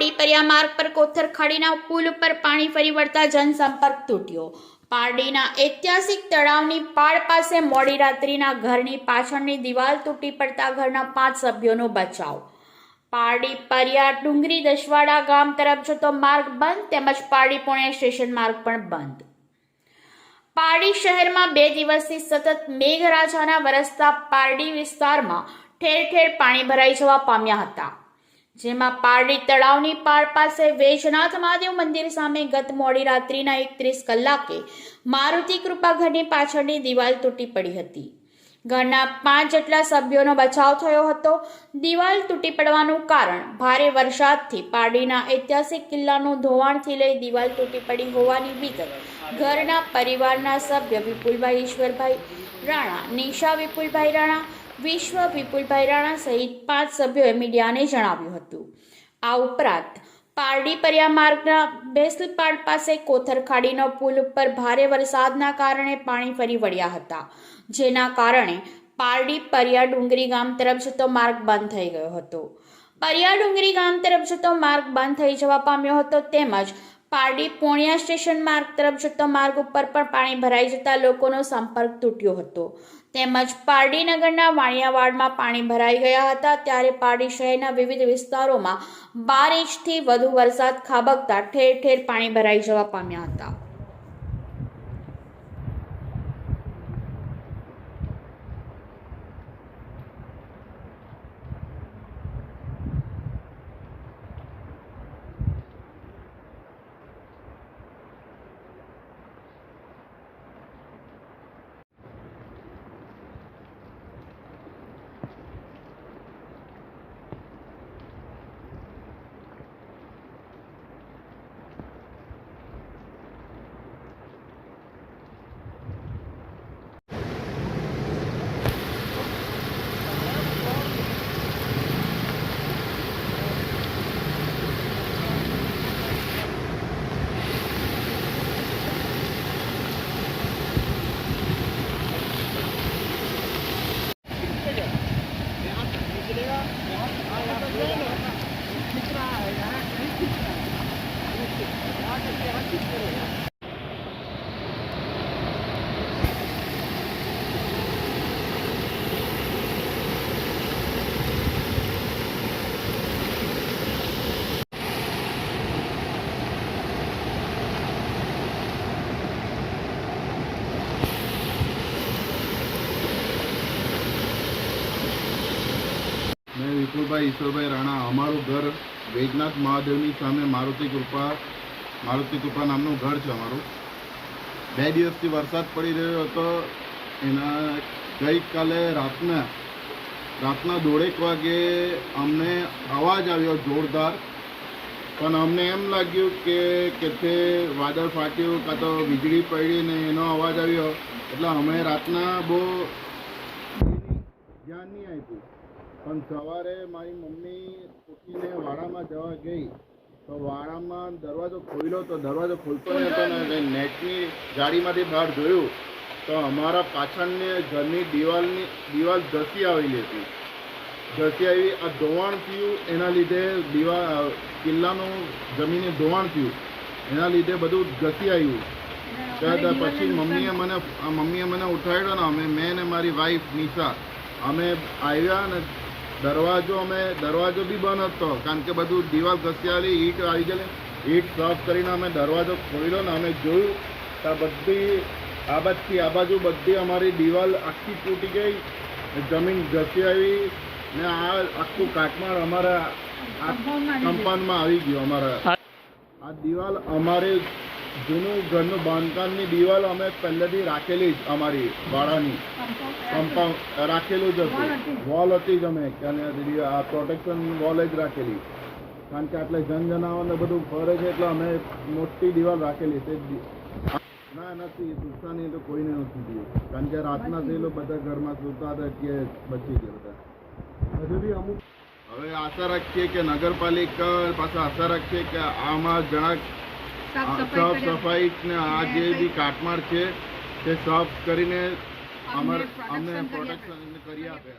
પારડી પરિયા માર્ગ પર કોથર ખાડીના પુલ ઉપર પાણી ફરી વળતા જનસંપર્ક તૂટ્યો. પારડીના ઐતિહાસિક તળાવની પાળ પાસે મોડી રાત્રિના ઘરની પાછળની દિવાલ તૂટી પડતા ઘરના પાંચ સભ્યોનો બચાવ. પારડી પરિયા ડુંગરી દશવાડા ગામ તરફ જતો માર્ગ બંધ તેમજ પારડી પુણે સ્ટેશન માર્ગ પણ બંધ. પારડી શહેરમાં બે દિવસથી સતત મેઘરાજાના વરસતા પારડી વિસ્તારમાં ઠેર ઠેર પાણી ભરાઈ જવા પામ્યા હતા. જેમાં પારડી તળાવની પાર પાસે વેજનાથ મહાદેવ મંદિર સામે ગત મોડી રાત્રિના એકત્રીસ કલાકે મારુતિ કૃપા ઘરની પાછળની દિવાલ તૂટી પડી હતી. ઘરના પાંચ જેટલા સભ્યોનો બચાવ થયો હતો. દિવાલ તૂટી પડવાનું કારણ ભારે વરસાદથી પારડીના ઐતિહાસિક કિલ્લાનું ધોવાણથી લઈ દિવાલ તૂટી પડી હોવાની વિગત ઘરના પરિવારના સભ્ય વિપુલભાઈ ઈશ્વરભાઈ રાણા, નિશા વિપુલભાઈ રાણા વિશ્વ વિપુલભાઈ રાણા સહિત પાંચ સભ્યોએ મીડિયાને જણાવ્યું હતું. આ ઉપરાંત પારડી પરિયા માર્ગના બેસલપાડ પાસે કોથર ખાડીનો પુલ ઉપર ભારે વરસાદના કારણે પાણી ફરી વળ્યા હતા, જેના કારણે પારડી પરિયા ડુંગરી ગામ તરફ જતો માર્ગ બંધ થઈ ગયો હતો. પરિયા ડુંગરી ગામ તરફ જતો માર્ગ બંધ થઈ જવા પામ્યો હતો તેમજ પારડી પોણિયા સ્ટેશન માર્ગ તરફ જતો માર્ગ ઉપર પણ પાણી ભરાઈ જતા લોકોનો સંપર્ક તૂટ્યો હતો. તેમજ પારડી નગરના વાણિયાવાડમાં પાણી ભરાઈ ગયા હતા ત્યારે પારડી શહેરના વિવિધ વિસ્તારોમાં બાર ઇંચથી વધુ વરસાદ ખાબકતા ઠેર ઠેર પાણી ભરાઈ જવા પામ્યા હતા. વિપુલભાઈ ઈશ્વરભાઈ રાણા, અમારું ઘર વૈજનાથ મહાદેવની સામે, મારુતિ કૃપા મારુતિ કૃપા નામનું ઘર છે અમારું. બે દિવસથી વરસાદ પડી રહ્યો હતો. એના ગઈકાલે રાતના રાતના દોઢેક વાગે અમને અવાજ આવ્યો જોરદાર. પણ અમને એમ લાગ્યું કે કેથે વાદળ ફાટ્યું કાં તો વીજળી પડી ને એનો અવાજ આવ્યો. એટલે અમે રાતના બહુ ધ્યાન નહીં આપ્યું. પણ સવારે મારી મમ્મી ઉઠીને વાડામાં જવા ગઈ, તો વાડામાં દરવાજો ખોલ્યો તો દરવાજો ખોલતો નહીં હતો ને નેટની ગાડીમાંથી બહાર જોયું, તો અમારા પાછળની ઘરની દિવાલની, દિવાલ ધસી આવેલી હતી. ધસી આવી, આ ધોવાણ થયું, એના લીધે દિવાલ કિલ્લાનું જમીને ધોવાણ થયું, એના લીધે બધું ઘસી આવ્યું. ત્યાર પછી મમ્મીએ મને મમ્મીએ મને ઉઠાડ્યો ને અમે, મેં ને મારી વાઈફ નિશા, અમે આવ્યા ને દરવાજો અમે દરવાજો બી બંધ હતો. કારણ કે બધું દિવાલ ઘસ્યાલી ઈટ આવી ગયેલી. ઈટ સાફ કરીને અમે દરવાજો ખોલ્યો ને અમે જોયું. તો બધી આ બાજુથી આ બાજુ બધી અમારી દિવાલ આખી તૂટી ગઈ. જમીન ઘસી આવી ને આ આખું કાટમાળ અમારા કંપાઉન્ડમાં આવી ગયું અમારા. આ દિવાલ અમારે જૂનું ઘરનું બાંધકામની દિવાલ અમે પહેલેથી રાખેલી જ અમારી ભાડાની કમ્પાઉન્ડ રાખેલું જ હતું. વોલ હતી. જ અમે. પ્રોટેક્શન વોલ જ રાખેલી. કારણ કે આટલે જન જનાવરને બધું ફરે છે એટલે અમે મોટી દિવાલ રાખેલી છે. ના નથી. નુકસાની તો કોઈને નથી દીધું કારણ કે રાતના થયેલો બધા ઘરમાં સુતા હતા કે બચી ગયા બધા. હજુ બી અમુક હવે આશા રાખીએ કે નગરપાલિકા પાસે આશા રાખીએ કે આમાં જણાક સાફ સફાઈ ને આ જે બી કાટમાળ છે તે સાફ કરીને અમારે અમને પ્રોટેક્શન કરી આપે.